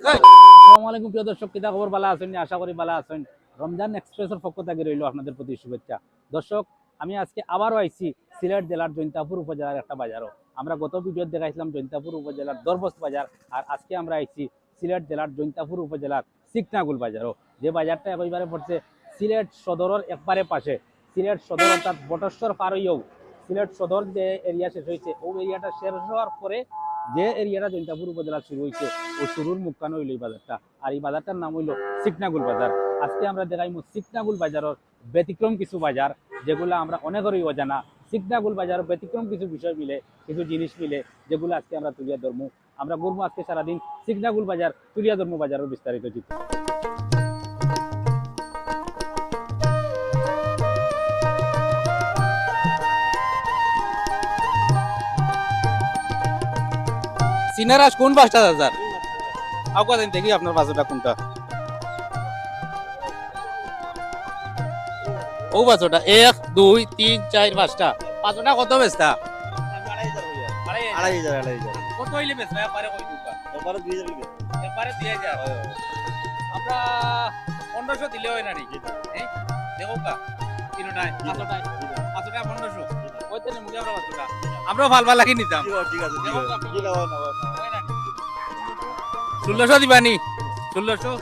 আসসালামু প্রিয় দর্শক, কিতা খবর? ভালো আছেন? আশা করি ভালো আছেন। রমজান এক্সপ্রেসের পক্ষ থেকে রইল আপনাদের প্রতি শুভেচ্ছা দর্শক, আমি আজকে আবারও আইছি সিলেট জেলার জৈন্তাপুর উপজেলার একটা বাজারও। আমরা গত ভিডিও দেখাইছিলাম জৈন্তাপুর উপজেলার দরবস্ত বাজার, আর আজকে আমরা আইছি সিলেট জেলার জৈন্তাপুর উপজেলার সিকনাগুল বাজারও। যে বাজারটা এবারে পড়ছে সিলেট সদরের একবারে পাশে। সিলেট সদর অর্থাৎ বটেশ্বর পার হইয়াও সিলেট সদর যে এরিয়া শেষ হয়েছে, ওই এরিয়াটা শেষ হওয়ার পরে যে এরিয়াটা জৈন্তাপুর উপজেলা শুরু হয়েছে ওই শুরুর মুখানো হইল এই বাজারটা। আর এই বাজারটার নাম হইল সিকনাগুল বাজার। আজকে আমরা দেখাইমু সিকনাগুল বাজারের ব্যতিক্রম কিছু বাজার, যেগুলো আমরা অনেকেরই অজানা। সিকনাগুল বাজার ব্যতিক্রম কিছু বিষয় মিলে, কিছু জিনিস মিলে, যেগুলো আজকে আমরা তুলিয়া ধরমু। আমরা ঘুরবো আজকে সারাদিন সিকনাগুল বাজার, তুলিয়া ধর্ম বাজারের বিস্তারিত চিত্র। সিনারাস কোন পাঁচটা হাজার দিন দেখি আপনার বাসটা কোনটা। ও বাসটা এক দুই তিন চার পাঁচটা। পাঁচটা কত বেচতা? আড়াই হাজার। আড়াই হাজার কত হইলে বেচবা? একবারে কই দিবা? এবারে দুই হাজার লিখে দুই হাজার। আমরা পনেরোশো দিলে হয় না নাকি দেখো কা তিনটায় পাঁচটায়। পাঁচটা পনেরোশো। ওই তো মুখে আমরা পাঁচটা আমরাও ভালো ভালো লাগি নিতাম। ঠিক আছে ঠিক আছে। ষোলোশো দিবানি। ষোলোশো?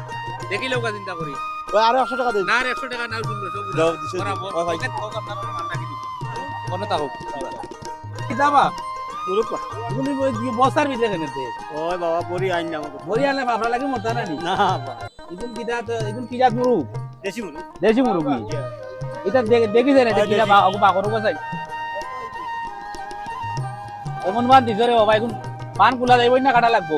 দেখি লোকা চিন্তা করি। ওই আরও একশো টাকা দিন না আর একশো টাকা না ষোলোশো কোনো মান রাখি দিব। কোনো তা হোক। কি দাবা? এগুলি ওই বস্তার ভিতরে কেনে তে? ওই বাবা পরি আইন না আমাকে। বড়ি আনলে বাপরা লাগে মরতা না? না এগুন কি জাত এগুন কি দেশি মুরু দেশি মুরগি এটা দেখি যায় না এটা হ্যাঁ, এমন মান দিছ রে বাবা এগুন পান যাইবই না কাটা লাগবো।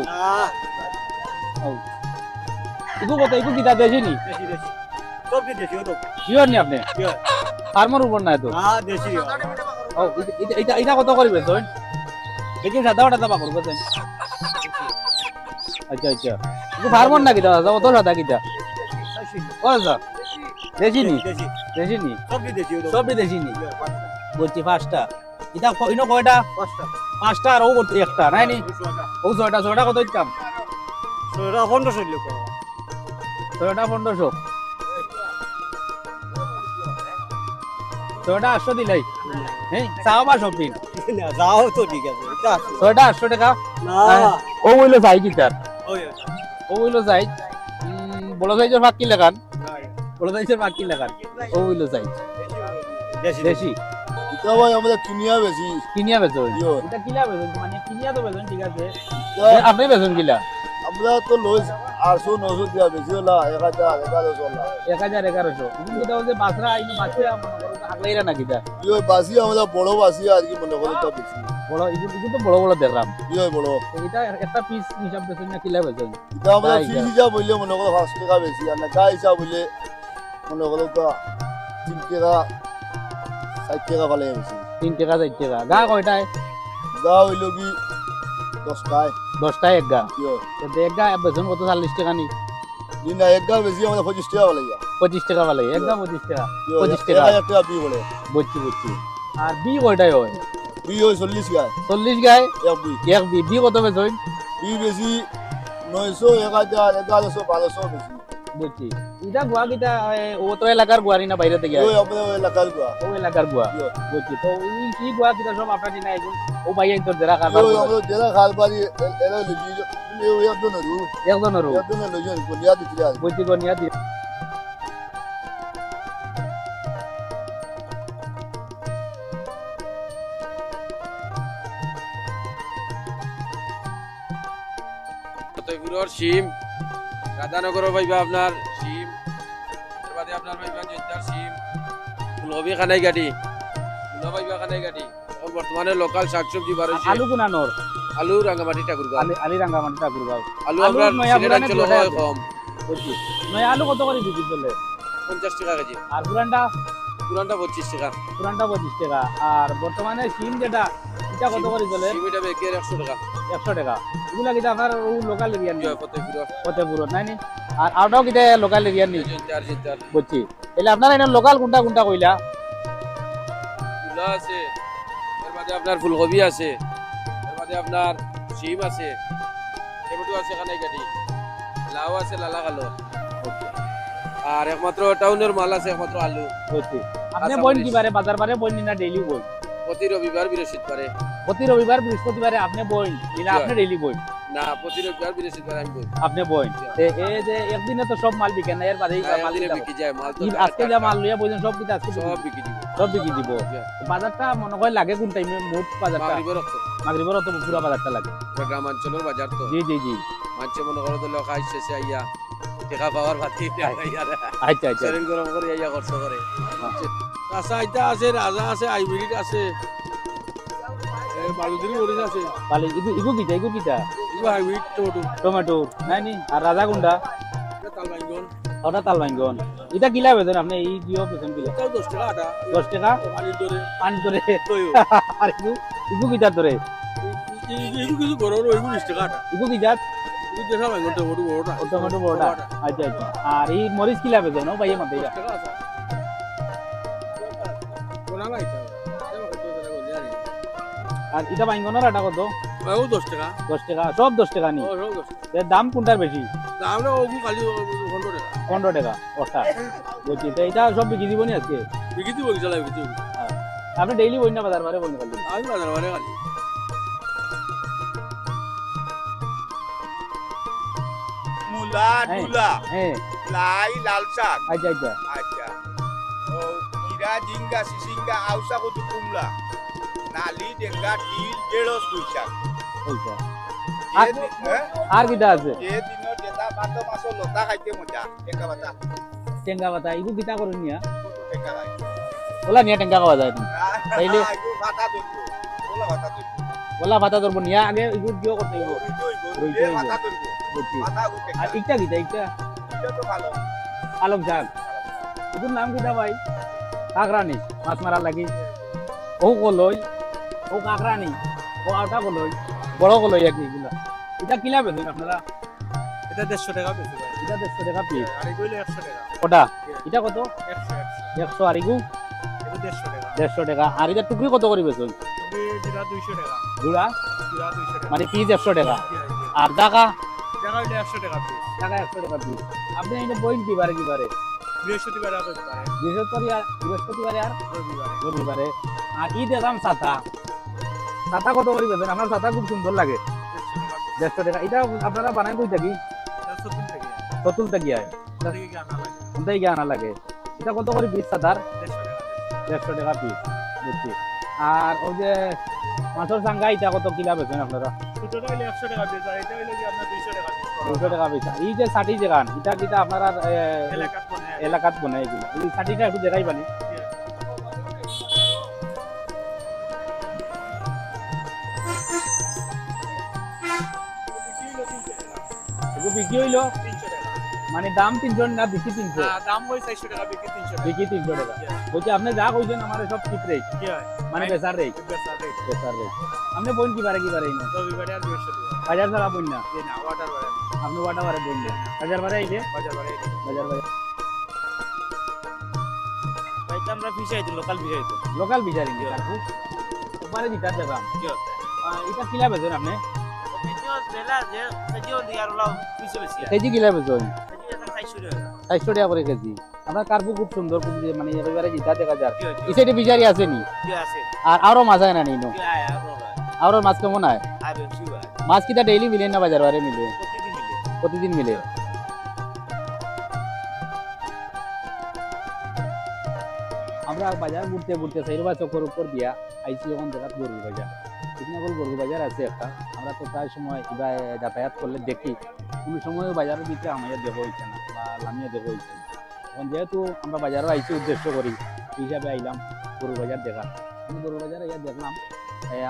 ইগু কত ইগু কিতা দেশি নি? দেশি তো। শিওর নি আপনি? ফার্মার উপর না তো? না দেশি ও। এটা- এটা- কত করিবে তো দেখি সাদা ওটা দাবা করবে তো আচ্ছা আচ্ছা। ইগু ফার্মার না কিতা কত সাদা কিতা? ও আচ্ছা দেশি নি? দেশি নি? দেশি দেশি নি? বলছি পাঁচটা। এটা ইনো কয়টা? পাঁচটা। পাঁচটা আর ও করতে একটা নাই নি? ও ছয়টা। ছয়টা কত দিতাম ওরা পনেরোশো পনেরোশো। ছয়টা আটশো দিলাই। হ্যাঁ চাও বা শপিং যাও তো ঠিক আছে। আটশো টাকা? ও বইলো চাই কি তার। ও ভাগ কি লাগান? বড় সাইজের ভাগ কি লাগান? ও দেশি এটা ভাই আমাদের কিনিয়া বেশি। কিনিয়া বেচো ইয়ো। এটা কিলা বেচন? মানে কিনিয়া তো বেচন ঠিক আছে। আপনি বেচন কিলা? আমরা তো লই আটশো নশো দিয়া বেশি হলা এক হাজার এগারোশো হলা। এক হাজার এগারোশো কিন্তু হচ্ছে বাসরা আইনো বাসরা মনে করো আগলাইরা না কিটা ইয়ে বাসি আমাদের বড় বাসি আর কি মনে করি এটা বেশি বড় এগুলো এগুলো তো বড় বড় দেখলাম ইয়ে বড়? এটা একটা পিস হিসাব না কিলা বেচন এটা আমাদের তাই, ফিস হিসাব বললে মনে করো পাঁচ টাকা বেশি আর না গা হিসাব বললে মনে করো তো তিন টাকা ষাট টাকা পালে বেশি তিন টাকা চার টাকা। গা কয়টায় গা হইল কি দশটায় দশটায় এক গা। এক গা কত? চল্লিশ টাকা নি। না এক গা বেশি আমাদের পঁচিশ টাকা বলে। পঁচিশ টাকা পালে এক গা পঁচিশ টাকা পঁচিশ টাকা। হাজার টাকা বি বলে। বুঝছি বুঝছি। আর বি কয়টায় হয়? বি চল্লিশ গায়। চল্লিশ গায়? এক বি। এক বি। বি কত হয় বি বেশি নয়শো এক হাজার এগারোশো বারোশো বেশি। বুঝছি এটা গুয়া কিটা ও তো এলাকার গুয়ারি না বাইরে থেকে ওই ওই এলাকার গুয়া ও এলাকার গুয়া। বুঝছি তো ওই কি গুয়া কিটা সব আপনার দিনা এখন ও ভাই তোর যারা ইয়ো, কারবার করে। আমাদের জেলা খালবাড়ি এরা লিখি ওই একজন রু একজনেরও একজন লইছেন কোনিয়া দিতে আর বুঝছি গনিয়া ফতেপুরের শিম রাধানগরও পাইবা আপনার শিম এর বাদে আপনার পাইবা জৈতার শিম ফুলকবি খানাই গাড়ি ফুল পাইবা খানাই গাড়ি বর্তমানে লোকাল শাকসবজি আলু কুনানোর আলু রাঙামাটি ঠাকুরগাঁও। আলি রাঙ্গামাটি ঠাকুরগাঁও। আলু আপনার সিলেট হয় কম। বুঝছি নয় আলু কত করে বিক্রি পঞ্চাশ টাকা কেজি। আর পুরানটা পুরানটা পঁচিশ টাকা। পুরানটা পঁচিশ টাকা। আর বর্তমানে সিম যেটা এটা কত করে চলে শিম এটা বেকের একশো টাকা। একশো টাকা। এগুলা কিন্তু আপনার লোকাল এরিয়ার ফতেপুরের ফতেপুরত নাই নি? আর আউটাও কিটা লোকাল এরিয়ার জৈতার বুঝছি এলে আপনার এনে লোকাল কোনটা কোনটা কইলা মূলা আছে এর বাদে আপনার ফুলকবি আছে এর বাদে আপনার শিম আছে টমেটো আছে খানাই গাড়ি লাউ আছে লালা কালো আর একমাত্র টাউনের মাল আছে একমাত্র আলু। বুঝছি আপনি আচ্ছা, বইন। কি বারে বাজার বারে বইন না ডেইলি বই প্রতি রবিবার বৃহস্পতিবারে প্রতি রবিবার বৃহস্পতিবারে আপনি বইন। না আপনি ডেইলি বইন। না প্রতি রবিবার বৃহস্পতিবার আমি বই আপনি বইন। এই যে একদিনে তো সব মাল বিকেন না এর বাদে মাল বিক্রি যায় মাল তো আজকে যা মাল লইয়া সব আজকে সব বিক্রি দিব। সব বিক্রি দিব। বাজারটা মনে হয় লাগে কোন টাইমে মোট বাজারটা? মাগরিবের রক্ত। মাগরিবের তো পুরো বাজারটা লাগে। এটা গ্রামাঞ্চলের বাজার তো। জি জি জি। মানুষে মনে করো তো লোক আইসেছে আইয়া টেকা পাওয়ার ভাতি আচ্ছা আচ্ছা শরীর গরম করে আইয়া খরচ করে। আচ্ছা আইতা আছে রাজা আছে হাইব্রিড আছে। বালুদিরি মরিচ আছে। ভালো ইগু ইগু কিটা ইগু কিটা? এগুলো হাইব্রিড টমেটো। টমেটো। নাই নি? আর রাজা গুন্ডা তালবাইগন। ওটা তাল এটা কিলা বেতন আপনি? এই দিও বেতন কিলা। এটাও দশ টাকা আটা। দশ টাকা? পানির দরে পানি ধরে আর ইগু ইগু কিটা ধরে এগুলো কিছু গরম এগুলো বিশ টাকা আটা। ইগু কিটা এগুলো দেখা বাইগন টমেটো বড়টা টমেটো বড়টা আচ্ছা আচ্ছা। আর এই মরিচ কিলা বেতন ও ভাইয়া মতে আর এটা ভাঙ্গনের আটা কত? ও দশ টাকা। দশ টাকা সব দশ টাকা নি? দাম কোনটার বেশি? দাম না ওগু খালি পনেরো টাকা। পনেরো টাকা ওটা বলছি তো এটা সব বিক্রি দিব নি আজকে? বিক্রি দিব কি চালাই বিক্রি আপনি ডেইলি বই না বাজার বারে বই না খালি? আমি বাজার মানে খালি। মূলা হ্যাঁ। টুলা হ্যাঁ। লাই লাল শাক। আচ্ছা আচ্ছা। আচ্ছা। ও কিরা জিঙ্গা সিসিঙ্গা আউসা কত কুমলা নালি ডেঙ্গা তিল দেড়স পুঁইশাক। পয়সা আর আর কিটা আছে? যে দিনত যেটা ভাত মাছ লতা খাইতে মজা টেকা বাতা টেঙ্গা পাতা ইগু কিটা করুন নিয়া টেকা খাই ওলা নিয়া টেঙ্গা খাওয়া যায় তাইলে- এগুলো ভাতা ধরবো ওলা ভাতা ধরবো ওলা পাতা ধরবো নিয়া আগে ইগু দিও করতে হইব রুইতো হইবো রুইতো রুইতে হইবো। ভাতা ধরবো ভাতা আর ইটা কিটা ইটা? এটা তো ভালো আলম শাক। ইগুর নাম কিটা ভাই কাকরানি মাছ মারা লাগি। ও কলই। ও কাকরানি ও আটা কলই বড় কলই আর এগুলা। এটা কিলা বেছেন আপনারা? এটা দেড়শো টাকা বেশি এটা দেড়শো টাকা পিস আর এগুলো একশো টাকা। ওটা? এটা কত? একশো একশো। আর ইগু দেড়শো টাকা। দেড়শো টাকা। আর এটা টুকরি কত করে বেছেন দুইশো টাকা। জোড়া মানে পিস একশো টাকা। আর টাকা টাকা হইলে একশো টাকা পিস টাকা একশো টাকা পিস আপনি এটা বইন কি বারে কি বারে বৃহস্পতিবার বৃহস্পতিবার আর রবিবারে। রবিবারে। আর ঈদ দেখলাম ছাতা ছাতা কত করে বেছেন আমার ছাতা খুব সুন্দর লাগে। দেড়শো টাকা। এটা আপনারা বানায় কই থাকি? সত্তর থেকে কতুল থাকি আনা লাগে। এটা কত করে পিস ছাতার দেড়শো টাকা পিস বুঝছি। আর ওই যে মাছের সাঙ্গা এটা কত কিলা বেছেন আপনারা? দুশো টাকা পিস এই যে ষাটি যেখান এটা কিটা আপনারা এলাকাত বনে। এলাকাত বনাই এগুলো এই ষাটিটা একটু দেখাই পানি। বিক্রি হইল মানে দাম তিনশো না বিক্রি তিনশো? দাম ওই চারশো টাকা বিক্রি তিনশো বিক্রি তিনশো টাকা। বলছি আপনি যা কইছেন আমার সব ঠিক রেট মানে বেচার রেট বেচার রেট আপনি বোন কি পারে কি পারে না বাজার ছাড়া বোন না? এই না ওয়াটার বারে। আপনি বোন না? বাজার পারে আইলে বাজার বারে বাজার বাজার আমরা ফিশাই দিই লোকাল ফিশাই দিই। লোকাল কাকু ওপারে জিতার দেখাম কি এটা কিলা বেচেন আপনি? কেজি কিলা চারশো টাকা করে কেজি কার্পু খুব সুন্দর মানে এবারে জিতা দেখা যায় বিচারি আছে নি? আর আরও মাছ হয় না নিনো আর মাছ কেমন হয় মাছ কিটা ডেইলি মিলে না বাজার বারে মিলে। প্রতিদিন মিলে। আমরা বাজার ঘুরতে ঘুরতে সাইরবা চক্কর উপর দিয়া আইসি যখন জায়গা গরু বাজার। বল গরু বাজার আছে একটা। আমরা তো প্রায় সময় এবার যাতায়াত করলে দেখি। কোনো সময় বাজারের ভিতরে আমাদের দেহ হয়েছে না বা লামিয়ে দেহ হয়েছে না। এখন যেহেতু আমরা বাজারও আইসি উদ্দেশ্য করি সেই হিসাবে আইলাম গরু বাজার দেখা আমি গরু বাজার ইয়া দেখলাম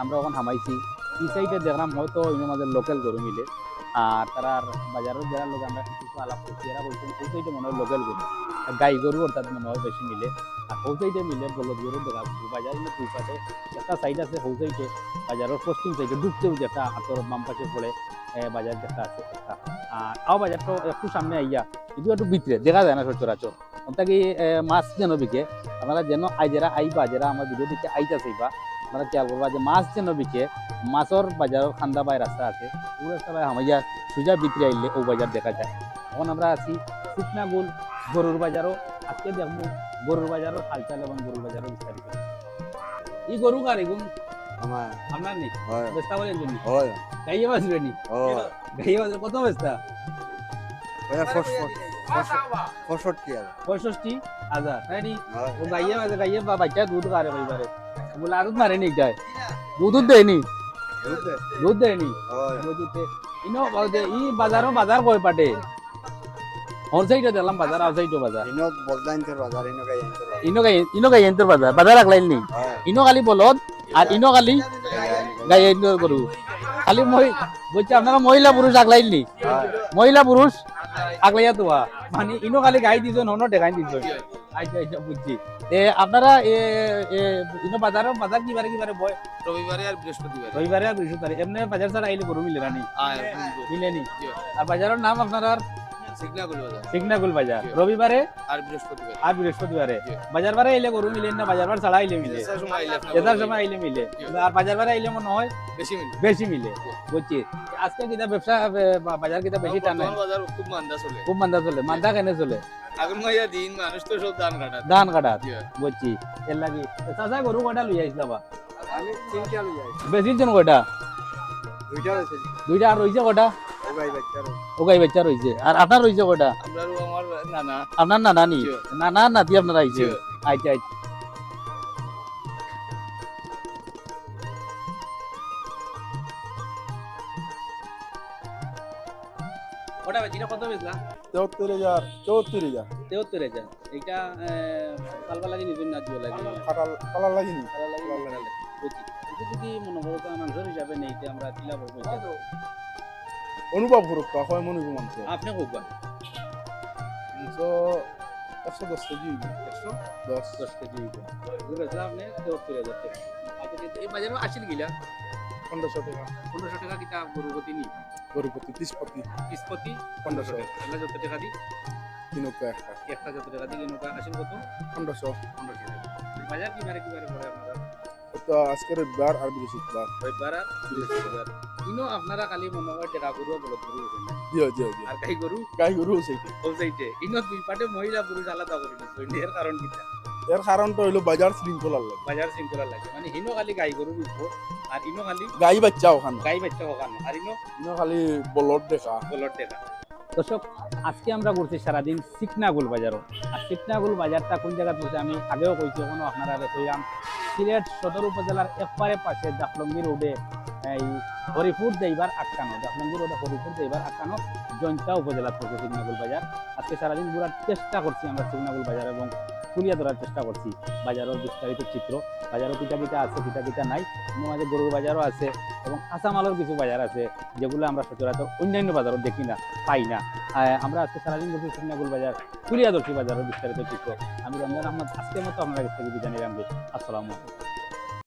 আমরা ওখানে হামাইছি এই সাইডে দেখলাম হয়তো ইনো আমাদের লোকাল গরু মিলে। আর তারা বাজারের যারা লোক, আমরা কিছু আলাপ করছি, এরা বলছেন ওই সাইডে মনে হয় লোকাল গরু। গাই গরু অর্থাৎ মনে হয় বেশি মিলে। আর ওই মিলে বলদ গরু দেখা যাচ্ছে। বাজার কিন্তু দুই পাশে একটা সাইড আছে সাইডে বাজারের পশ্চিম সাইডে যে একটা হাতর বাম পাশে পড়ে বাজার দেখা আছে একটা আর আও বাজারটা একটু সামনে আইয়া কিন্তু একটু ভিতরে দেখা যায় না সচরাচর এ, মাছ যেন বিকে আপনারা যেন আই যারা আইবা যারা আমার ভিডিও দিকে আইতাছে বা আপনারা খেয়াল করবা যে মাছ যেন বিকে মাছর বাজারের খান্দা বাই রাস্তা আছে। ওই রাস্তা বাই হামাইয়া সুজা ভিতরে আইলে ও বাজার দেখা যায়। এখন আমরা আছি শুকনাগুল গরুর বাজারও আজকে দেখব। গরুর বাজারও হালচাল এবং গরুর বাজারও বিস্তারিত। ই গরু কার এগুন আমার আপনার নেই? বেস্তা বলেন জন্য গাইয়ে বাজবে নি? গাইয়ে বাজবে কত বেস্তা পঁয়ষট্টি হাজার তাই নি? ও গাইয়ে বাজে গাইয়ে বা বাচ্চা দুধ কারে ভাইবারে বলে আর মারে নি গায় দুধ দেয়নি দুধ দেয়নি ইনো ই বাজারও বাজার কই পাটে? হর সাইডে দিলাম বাজার আউ সাইডে বাজার ইনত বলদাইনতের বাজার ইনো গাই আইনতের বাজার ইনো গাই ইনো গাই এন্তর বাজার বাজার আগলাইল নি ইনো খালি বলদ আর ইনো খালি গাই এন্তর গরু খালি মই বুঝছে আপনারা মহিলা পুরুষ আগলাইল নি মহিলা পুরুষ আগলাইয়া তো মানে ইনো খালি গাই দিছেন হনো দেখাই দিছেন আচ্ছা আচ্ছা বুঝছি এ আপনারা এ ইনো বাজারও বাজার কিবারে কিবারে বয় রবিবারে আর বৃহস্পতিবারে রবিবারে আর বৃহস্পতিবারে এমনি বাজার ছাড়া আইলে গরু মিলে না নি আর মিলেনি আর বাজারের নাম আপনার বাজার সিগনাগুল বাজার। রবিবারে আর বৃহস্পতিবারে। আর বৃহস্পতিবারে। বাজার বারে আইলে গরু মিলেন না বাজার বার ছাড়া আইলে মিলে। যেটার সময় আইলে মিলে। আর বাজার বারে আইলে মনে হয় বেশি মিলে। বেশি মিলে। বুঝছি? আজকে কিতা ব্যবসা বাজার কিতা বেশি টান? বাজার খুব মান্দা চলে। খুব মান্দা চলে। মান্দা কেনে চলে? দিন মানুষ তো সব দান কাটা ধান কাটা বুঝছি। এর লাগি চাচা গরু কটা লই আইসলা বা? আমি তিনটা লই যাই বেশি জন কটা দুইটা আছে দুইটা আর রইছে কটা ও গাই বাচ্চার ও গাই বাচ্চা রইছে আর আপনার রইছে কটা আমরা আমার নানা। আপনার নানা নি নানা নাতি আপনার আইছে? আচ্ছা আচ্ছা কটা বেচিনা কত বেচলা তেহত্তর হাজার চৌত্তর হাজার। তেহত্তর হাজার। এইটা কালবা লাগি। নিবেন না দিও লাগে কালা লাগি লাগি। এটা যদি মনে করো তো হিসাবে নেই আমরা বলব করুক তা হয় মনে মাংস আপনি হোক বা মাংস একশো দশ কেজি। একশো দশ। দশ কেজি আপনি? তেহত্তর হাজার টাকা এই বাজারে আসিল গিলা। পনেরোশো টাকা। পনেরোশো টাকা কিতা গরুপতি নি গরুপতি তিরিশপতি কিস্পতি পনেরোশো। এগুলা যত টাকা দি তিনকা একটা। একটা যত টাকা দিয়ে নৌকা আসেন কত? পনেরোশো। পনেরোশো টাকা। বাজার কিবারে কিবারে পড়ে আপনারা? তো আজকে রবিবার আর বৃহস্পতিবার। রবিবার আর বৃহস্পতিবার। ইনো আপনারা কালি মনে হয় টাকা গরু বলদ গরু হয়েছেন না। জিও জিও জিও আর গাই গরু গাই গরু সেইটি ইনো দুই পাটে মহিলা পুরুষ আলাদা করে দিচ্ছে এর কারণ কিটা এর কারণটা হইল বাজার শৃঙ্খলার লাগে। বাজার শৃঙ্খলা লাগে। মানে হিনো খালি গাই গরু বিকবো আর ইনো খালি গাই বাচ্চা ওখানে গাই বাচ্চা ওখানে আর ইনো ইনো খালি বলদ দেখা। বলদ টাকা দর্শক আজকে আমরা ঘুরছি সারাদিন সিকনাগুল বাজারও আর সিকনাগুল বাজারটা কোন জায়গা পড়ছে আমি আগেও কইছি ওখানে আপনারা কইলাম সিলেট সদর উপজেলার একবারে পাশে জাফলঙ্গি রোডে এই হরিপুর দেইবার আটকানো জাফলঙ্গি রোডে হরিপুর দেইবার আটকানো জয়ন্তা উপজেলা পড়ছে সিগনাগুল বাজার। আজকে সারাদিন ঘোরার চেষ্টা করছি আমরা সিগনাগুল বাজার এবং তুলিয়া ধরার চেষ্টা করছি। বাজারের বিস্তারিত চিত্র, বাজারও পিঠা পিঠা আছে পিঠা পিঠা নাই মাঝে গরুর বাজারও আছে এবং কাঁচামালের কিছু বাজার আছে, যেগুলো আমরা সচরাচর অন্যান্য বাজারও দেখি না, পাই না। আমরা আজকে সারাদিন ঘুরছি সিগনাগুল বাজার তুলিয়াদর্শী বাজারের বিস্তারিত চিত্র। আমি রমজান আহমদ, আজকের মতো আপনার কাছ থেকে বিদায় নিলাম আসসালামু আলাইকুম।